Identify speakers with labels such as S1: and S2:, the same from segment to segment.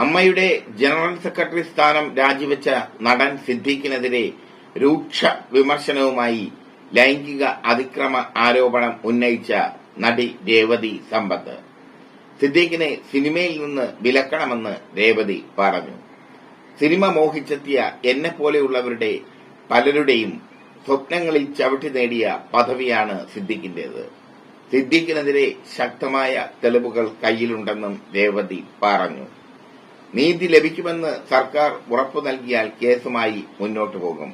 S1: അമ്മയുടെ general secretary സ്ഥാനം രാജിവെച്ച നടൻ സിദ്ദീഖിനെതിരെ രൂക്ഷ വിമർശനവുമായി ലൈംഗിക അതിക്രമ ആരോപണം ഉന്നയിച്ച നടി രേവതി സമ്പത്ത്. സിദ്ദീഖിനെ സിനിമയിൽ നിന്ന് വിലക്കണമെന്ന് രേവതി പറഞ്ഞു. സിനിമ മോഹിച്ചെത്തിയ എന്നെ പോലെയുള്ളവരുടെ പലരുടെയും സ്വപ്നങ്ങളിൽ ചവിട്ടി നേടിയ പദവിയാണ് സിദ്ദീഖിന്റേത് സിദ്ദീഖിനെതിരെ ശക്തമായ തെളിവുകൾ കയ്യിലുണ്ടെന്നും രേവതി പറഞ്ഞു. നീതി ലഭിക്കുമെന്ന് സർക്കാർ ഉറപ്പു നൽകിയാൽ കേസുമായി മുന്നോട്ടു പോകും.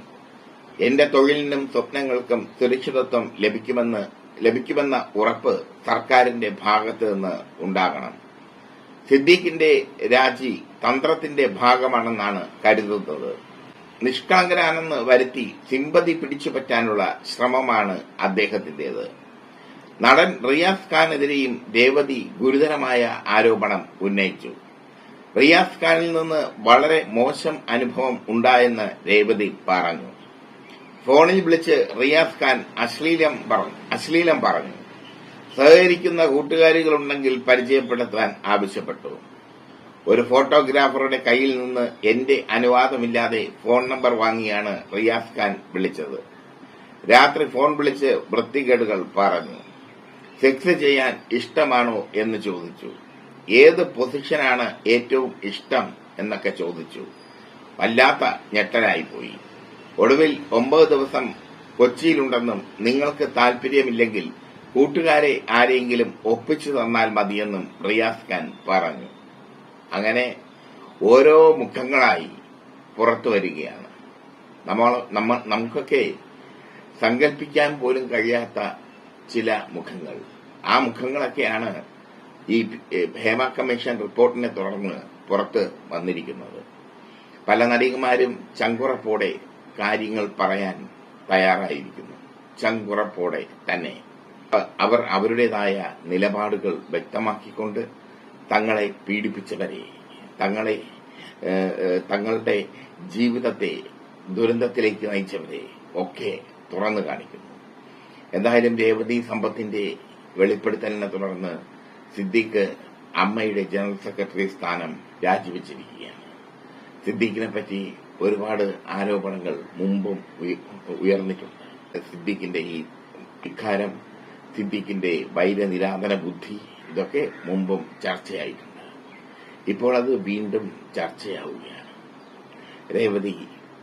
S1: എന്റെ തൊഴിലിനും സ്വപ്നങ്ങൾക്കും സുരക്ഷിതത്വം ലഭിക്കുമെന്ന് ലഭിക്കുമെന്ന ഉറപ്പ് സർക്കാരിന്റെ ഭാഗത്ത് നിന്ന് ഉണ്ടാകണം. സിദ്ദീഖിന്റെ രാജി തന്ത്രത്തിന്റെ ഭാഗമാണെന്നാണ് കരുതുന്നത്. നിഷ്കളങ്കനാണെന്ന് വരുത്തി സിമ്പതി പിടിച്ചുപറ്റാനുള്ള ശ്രമമാണ് അദ്ദേഹത്തിന്റേത് നടൻ റിയാസ് ഖാനെതിരെയും രേവതി ഗുരുതരമായ ആരോപണം ഉന്നയിച്ചു. റിയാസ് ഖാനിൽ നിന്ന് വളരെ മോശം അനുഭവം ഉണ്ടായെന്ന് രേവതി പറഞ്ഞു. ഫോണിൽ വിളിച്ച് റിയാസ് ഖാൻ അശ്ലീലം പറഞ്ഞു അശ്ലീലം പറഞ്ഞു. സഹകരിക്കുന്ന കൂട്ടുകാരികളുണ്ടെങ്കിൽ പരിചയപ്പെടുത്താൻ ആവശ്യപ്പെട്ടു. ഒരു ഫോട്ടോഗ്രാഫറുടെ കയ്യിൽ നിന്ന് എന്റെ അനുവാദമില്ലാതെ ഫോൺ നമ്പർ വാങ്ങിയാണ് റിയാസ് ഖാൻ വിളിച്ചത്. രാത്രി ഫോൺ വിളിച്ച് വൃത്തികേടുകൾ പറഞ്ഞു. സെക്സ് ചെയ്യാൻ ഇഷ്ടമാണോ എന്ന് ചോദിച്ചു. ഏത് പൊസിഷനാണ് ഏറ്റവും ഇഷ്ടം എന്നൊക്കെ ചോദിച്ചു. വല്ലാത്ത ഞെട്ടലായിപ്പോയി. ഒടുവിൽ ഒമ്പത് ദിവസം കൊച്ചിയിലുണ്ടെന്നും നിങ്ങൾക്ക് താൽപര്യമില്ലെങ്കിൽ കൂട്ടുകാരെ ആരെങ്കിലും ഒപ്പിച്ചു തന്നാൽ മതിയെന്നും റിയാസ് ഖാൻ പറഞ്ഞു. അങ്ങനെ ഓരോ മുഖങ്ങളായി പുറത്തു വരികയാണ്. നമ്മൾ നമ്മ നമുക്കൊക്കെ സങ്കല്പിക്കാൻ പോലും കഴിയാത്ത ചില മുഖങ്ങൾ. ആ മുഖങ്ങളൊക്കെയാണ് ഈ ഹേമ കമ്മീഷൻ റിപ്പോർട്ടിനെ തുടർന്ന് പുറത്ത് വന്നിരിക്കുന്നത്. പല നടികമാരും ചങ്കുറപ്പോടെ കാര്യങ്ങൾ പറയാൻ തയ്യാറായിരിക്കുന്നു. ചങ്കുറപ്പോടെ തന്നെ. അവർ അവരുടേതായ നിലപാടുകൾ വ്യക്തമാക്കിക്കൊണ്ട് തങ്ങളെ പീഡിപ്പിച്ചവരെ തങ്ങളെ തങ്ങളുടെ ജീവിതത്തെ ദുരന്തത്തിലേക്ക് നയിച്ചവരെ ഒക്കെ തുറന്നു കാണിക്കുന്നു. എന്തായാലും രേവതി സമ്പത്തിന്റെ വെളിപ്പെടുത്തലിനെ തുടർന്ന് സിദ്ദീഖ് അമ്മയുടെ ജനറൽ സെക്രട്ടറി സ്ഥാനം രാജിവെച്ചിരിക്കുകയാണ്. സിദ്ദീഖിനെ പറ്റി ഒരുപാട് ആരോപണങ്ങൾ മുമ്പും ഉയർന്നിട്ടുണ്ട്. സിദ്ദീഖിന്റെ ഈ ഇക്കാരം സിദ്ദീഖിന്റെ വൈരനിരാധന ബുദ്ധി ഇതൊക്കെ മുമ്പും ചർച്ചയായിട്ടുണ്ട്. ഇപ്പോൾ അത് വീണ്ടും ചർച്ചയാവുകയാണ്. രേവതി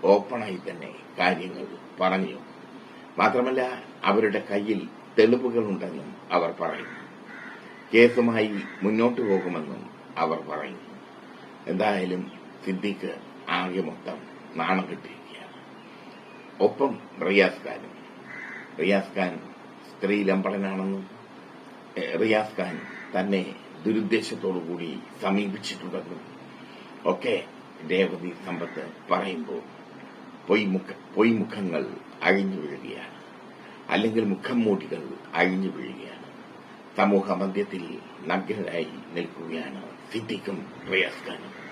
S1: ഓപ്പണായി തന്നെ കാര്യങ്ങൾ പറഞ്ഞു. മാത്രമല്ല അവരുടെ കയ്യിൽ തെളിവുകളുണ്ടെന്നും അവർ പറയുന്നു. കേസുമായി മുന്നോട്ടു പോകുമെന്നും അവർ പറഞ്ഞു. എന്തായാലും സിദ്ദിഖ് ആകെ മൊത്തം നാണം കിട്ടിയിരിക്കുകയാണ്. ഒപ്പം റിയാസ് ഖാനും. റിയാസ് ഖാൻ സ്ത്രീ ലംബളനാണെന്നും റിയാസ് ഖാൻ തന്നെ ദുരുദ്ദേശത്തോടുകൂടി സമീപിച്ചിട്ടുണ്ടെന്നും ഒക്കെ രേവതി സമ്പത്ത് പറയുമ്പോൾ പൊയ്മുഖ പൊയ്മുഖങ്ങൾ അഴിഞ്ഞു വീഴുകയാണ്. അല്ലെങ്കിൽ മുഖം മൂടികൾ അഴിഞ്ഞു വീഴുകയാണ്. സമൂഹ മധ്യത്തിൽ നഗ്നരായി നിൽക്കുകയാണ്. സിദ്ദിഖും റിയാസ് ഖാനും